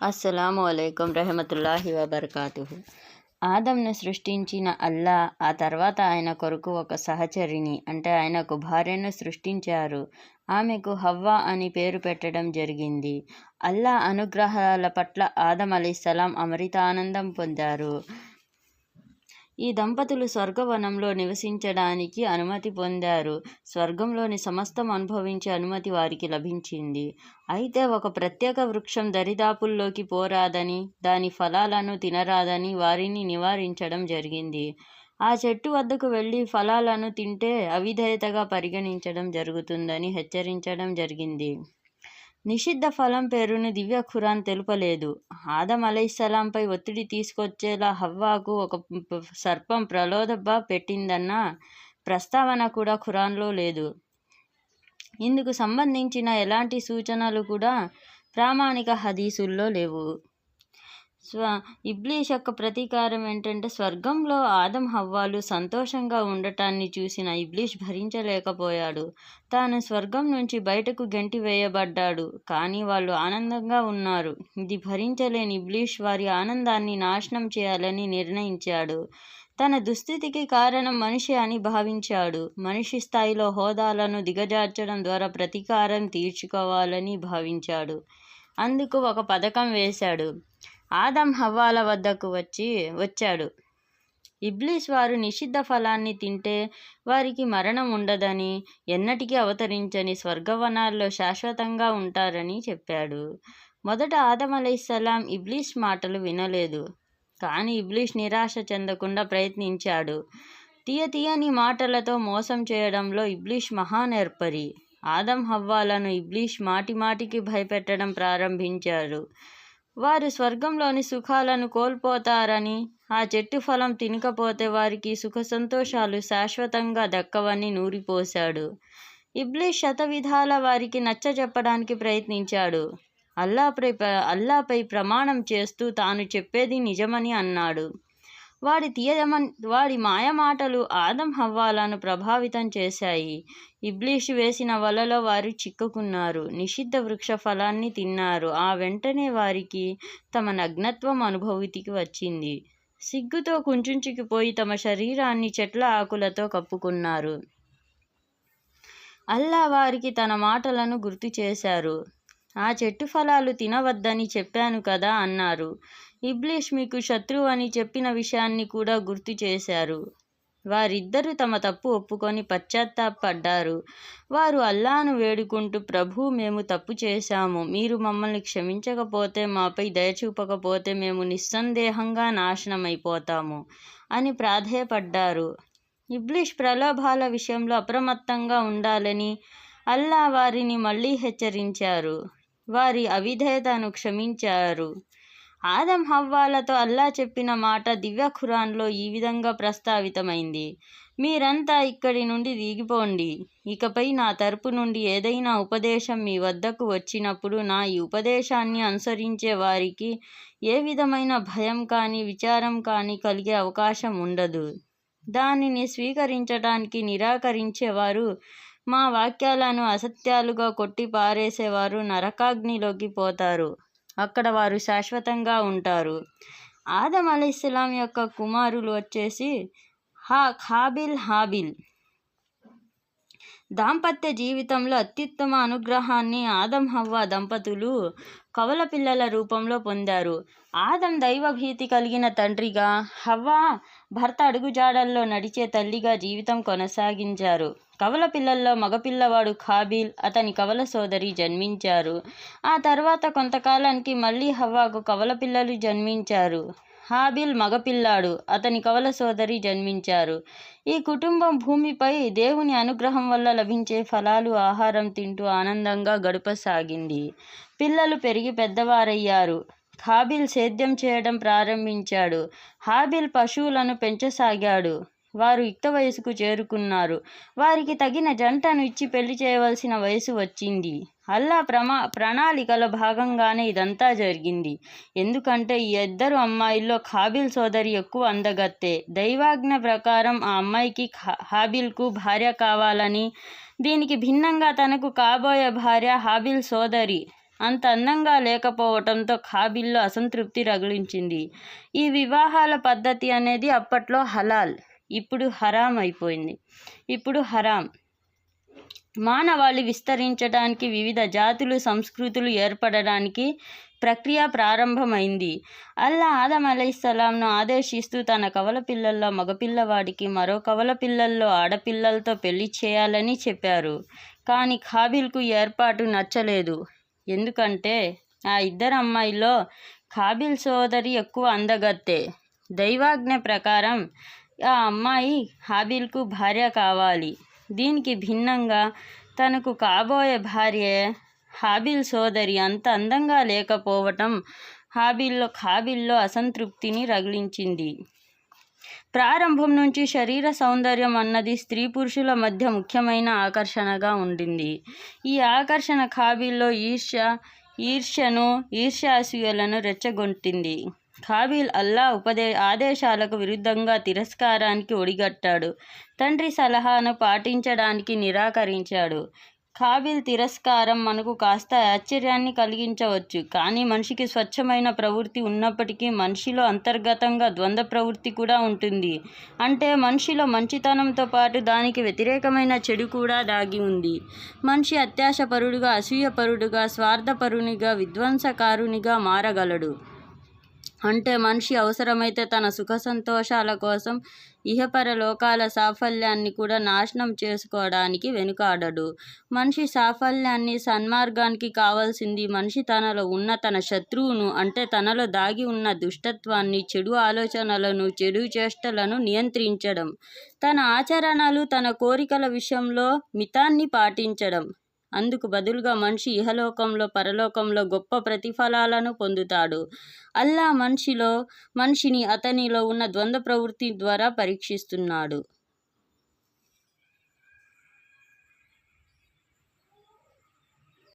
అస్సలాము అయికం రహమతుల్లాహి వబర్కాతు ఆదంను సృష్టించిన అల్లా ఆ తర్వాత ఆయన కొరకు ఒక సహచరిని అంటే ఆయనకు భార్యను సృష్టించారు. ఆమెకు హవ్వా అని పేరు పెట్టడం జరిగింది. అల్లా అనుగ్రహాల పట్ల ఆదం అలీసలాం అమృతానందం పొందారు. ఈ దంపతులు స్వర్గవనంలో నివసించడానికి అనుమతి పొందారు. స్వర్గంలోని సమస్తం అనుభవించే అనుమతి వారికి లభించింది. అయితే ఒక ప్రత్యేక వృక్షం దరిదాపుల్లోకి పోరాదని దాని ఫలాలను తినరాదని వారిని నివారించడం జరిగింది. ఆ చెట్టు వద్దకు వెళ్ళి ఫలాలను తింటే అవిధేయతగా పరిగణించడం జరుగుతుందని హెచ్చరించడం జరిగింది. నిషిద్ధ ఫలం పేరును దివ్య ఖురాన్ తెలుపలేదు. ఆదం అలైసలాంపై ఒత్తిడి తీసుకొచ్చేలా హవ్వాకు ఒక సర్పం ప్రలోభ పెట్టిందన్న ప్రస్తావన కూడా ఖురాన్లో లేదు. ఇందుకు సంబంధించిన ఎలాంటి సూచనలు కూడా ప్రామాణిక హదీసుల్లో లేవు. స్వ ఇబ్లీష్ యొక్క ప్రతీకారం ఏంటంటే స్వర్గంలో ఆదం హవ్వాలు సంతోషంగా ఉండటాన్ని చూసిన ఇబ్లీష్ భరించలేకపోయాడు. తాను స్వర్గం నుంచి బయటకు గెంటి వేయబడ్డాడు. కానీ వాళ్ళు ఆనందంగా ఉన్నారు. ఇది భరించలేని ఇబ్లీష్ వారి ఆనందాన్ని నాశనం చేయాలని నిర్ణయించాడు. తన దుస్థితికి కారణం మనిషి అని భావించాడు. మనిషి స్థాయిలో హోదాలను దిగజార్చడం ద్వారా ప్రతీకారం తీర్చుకోవాలని భావించాడు. అందుకు ఒక పథకం వేశాడు. ఆదం హవ్వాల వద్దకు వచ్చి వచ్చాడు. ఇబ్లీస్ వారు నిషిద్ధ ఫలాన్ని తింటే వారికి మరణం ఉండదని ఎన్నటికీ అవతరించని స్వర్గవనాల్లో శాశ్వతంగా ఉంటారని చెప్పాడు. మొదట ఆదం అలైసలాం ఇబ్లీష్ మాటలు వినలేదు. కానీ ఇబ్లీష్ నిరాశ చెందకుండా ప్రయత్నించాడు. తీయ తీయని మాటలతో మోసం చేయడంలో ఇబ్లీష్ మహానేర్పరి ఆదం హవ్వాలను ఇబ్లీష్ మాటి మాటికి భయపెట్టడం ప్రారంభించారు. వారు స్వర్గంలోని సుఖాలను కోల్పోతారని ఆ చెట్టు ఫలం తినకపోతే వారికి సుఖ సంతోషాలు శాశ్వతంగా దక్కవని నూరిపోశాడు. ఇబ్లీష్ శతవిధాల వారికి నచ్చజెప్పడానికి ప్రయత్నించాడు. అల్లాపై అల్లాపై ప్రమాణం చేస్తూ తాను చెప్పేది నిజమని అన్నాడు. వాడి తీయమన్ వాడి మాయమాటలు ఆదం హవ్వాలను ప్రభావితం చేశాయి. ఇబ్లీష్ వేసిన వలలో వారు చిక్కుకున్నారు. నిషిద్ధ వృక్ష ఫలాన్ని తిన్నారు. ఆ వెంటనే వారికి తమ నగ్నత్వం అనుభూతికి వచ్చింది. సిగ్గుతో కుంచుంచుకుపోయి తమ శరీరాన్ని చెట్ల ఆకులతో కప్పుకున్నారు. అల్లా వారికి తన మాటలను గుర్తు చేశారు. ఆ చెట్టు ఫలాలు తినవద్దని చెప్పాను కదా అన్నారు. ఇబ్లీష్ మీకు శత్రువు అని చెప్పిన విషయాన్ని కూడా గుర్తు చేశారు. వారిద్దరూ తమ తప్పు ఒప్పుకొని పశ్చాత్తాపడ్డారు. వారు అల్లాను వేడుకుంటూ ప్రభు మేము తప్పు చేశాము. మీరు మమ్మల్ని క్షమించకపోతే మాపై దయచూపకపోతే మేము నిస్సందేహంగా నాశనమైపోతాము అని ప్రాధేయపడ్డారు. ఇబ్లీష్ ప్రలోభాల విషయంలో అప్రమత్తంగా ఉండాలని అల్లా వారిని మళ్ళీ హెచ్చరించారు. వారి అవిధేయతను క్షమించారు. ఆదం హవ్వాలతో అల్లా చెప్పిన మాట దివ్య ఖురాన్లో ఈ విధంగా ప్రస్తావితమైంది. మీరంతా ఇక్కడి నుండి దిగిపోండి. ఇకపై నా తరపు నుండి ఏదైనా ఉపదేశం మీ వద్దకు వచ్చినప్పుడు నా ఈ ఉపదేశాన్ని అనుసరించే వారికి ఏ విధమైన భయం కానీ విచారం కానీ కలిగే అవకాశం ఉండదు. దానిని స్వీకరించడానికి నిరాకరించేవారు మా వాక్యాలను అసత్యాలుగా కొట్టి పారేసేవారు నరకాగ్నిలోకి పోతారు. అక్కడ వారు శాశ్వతంగా ఉంటారు. ఆదం అలీస్లాం యొక్క కుమారులు వచ్చేసి హా ఖాబిల్ హాబిల్. దాంపత్య జీవితంలో అత్యుత్తమ అనుగ్రహాన్ని ఆదం హవ్వ దంపతులు కవల పిల్లల రూపంలో పొందారు. ఆదం దైవభీతి కలిగిన తండ్రిగా హవ్వ భర్త అడుగుజాడల్లో నడిచే తల్లిగా జీవితం కొనసాగించారు. కవల పిల్లల్లో మగపిల్లవాడు ఖాబీల్ అతని కవల సోదరి జన్మించారు. ఆ తర్వాత కొంతకాలానికి మళ్ళీ హవ్వాకు కవల పిల్లలు జన్మించారు. హాబిల్ మగపిల్లాడు. అతని కవల సోదరి జన్మించారు. ఈ కుటుంబం భూమిపై దేవుని అనుగ్రహం వల్ల లభించే ఫలాలు ఆహారం తింటూ ఆనందంగా గడపసాగింది. పిల్లలు పెరిగి పెద్దవారయ్యారు. హాబిల్ సేద్యం చేయడం ప్రారంభించాడు. హాబిల్ పశువులను పెంచసాగాడు. వారు యుక్త వయసుకు చేరుకున్నారు. వారికి తగిన జంటను ఇచ్చి పెళ్ళి చేయవలసిన వయసు వచ్చింది. అల్లా ప్రమా ప్రణాళికలో భాగంగానే ఇదంతా జరిగింది. ఎందుకంటే ఈ ఇద్దరు అమ్మాయిల్లో ఖాబిల్ సోదరి ఎక్కువ అందగత్తే. దైవాజ్ఞ ప్రకారం ఆ అమ్మాయికి హాబిల్కు భార్య కావాలని దీనికి భిన్నంగా తనకు కాబోయే భార్య హాబిల్ సోదరి. అంత అందంగా లేకపోవటంతో ఖాబిల్లో అసంతృప్తి రగిలించింది. ఈ వివాహాల పద్ధతి అనేది అప్పట్లో హలాల్. ఇప్పుడు హరాం అయిపోయింది. ఇప్పుడు హరాం. మానవాళి విస్తరించడానికి వివిధ జాతులు సంస్కృతులు ఏర్పడడానికి ప్రక్రియ ప్రారంభమైంది. అల్లా ఆదం అలైహిస్సలాంను ఆదేశిస్తూ తన కవల పిల్లల్లో మగపిల్లవాడికి మరో కవల పిల్లల్లో ఆడపిల్లలతో పెళ్ళి చేయాలని చెప్పారు. కానీ ఖాబిల్కు ఏర్పాటు నచ్చలేదు. ఎందుకంటే ఆ ఇద్దరు అమ్మాయిల్లో ఖాబిల్ సోదరి ఎక్కువ అందగత్తే. దైవాజ్ఞ ప్రకారం ఆ అమ్మాయి హాబిల్కు భార్య కావాలి. దీనికి భిన్నంగా తనకు కాబోయే భార్య హాబిల్ సోదరి. అంత అందంగా లేకపోవటం హాబిల్లో ఖాబిల్లో అసంతృప్తిని రగిలించింది. ప్రారంభం నుంచి శరీర సౌందర్యం అన్నది స్త్రీ పురుషుల మధ్య ముఖ్యమైన ఆకర్షణగా ఉండింది. ఈ ఆకర్షణ ఖాబీల్లో ఈర్ష్య ఈర్ష్యను ఈర్ష్యాసూయలను రెచ్చగొట్టింది. ఖాబిల్ అల్లా ఉపదే ఆదేశాలకు విరుద్ధంగా తిరస్కారానికి ఒడిగట్టాడు. తండ్రి సలహాను పాటించడానికి నిరాకరించాడు. ఖాబిల్ తిరస్కారం మనకు కాస్త ఆశ్చర్యాన్ని కలిగించవచ్చు. కానీ మనిషికి స్వచ్ఛమైన ప్రవృత్తి ఉన్నప్పటికీ మనిషిలో అంతర్గతంగా ద్వంద్వ ప్రవృత్తి కూడా ఉంటుంది. అంటే మనిషిలో మంచితనంతో పాటు దానికి వ్యతిరేకమైన చెడు కూడా దాగి ఉంది. మనిషి అత్యాశపరుడుగా అసూయపరుడుగా స్వార్థపరునిగా విధ్వంసకారునిగా మారగలడు. అంటే మనిషి అవసరమైతే తన సుఖ సంతోషాల కోసం ఇహపర లోకాల సాఫల్యాన్ని కూడా నాశనం చేసుకోవడానికి వెనుకాడడు. మనిషి సాఫల్యాన్ని సన్మార్గానికి కావాల్సింది మనిషి తనలో ఉన్న తన శత్రువును అంటే తనలో దాగి ఉన్న దుష్టత్వాన్ని చెడు ఆలోచనలను చెడు చేష్టలను నియంత్రించడం తన ఆచరణలు తన కోరికల విషయంలో మితాన్ని పాటించడం. అందుకు బదులుగా మనిషి ఇహలోకంలో పరలోకంలో గొప్ప ప్రతిఫలాలను పొందుతాడు. అల్లా మనిషిలో మనిషిని అతనిలో ఉన్న ద్వంద్వ ప్రవృత్తి ద్వారా పరీక్షిస్తున్నాడు.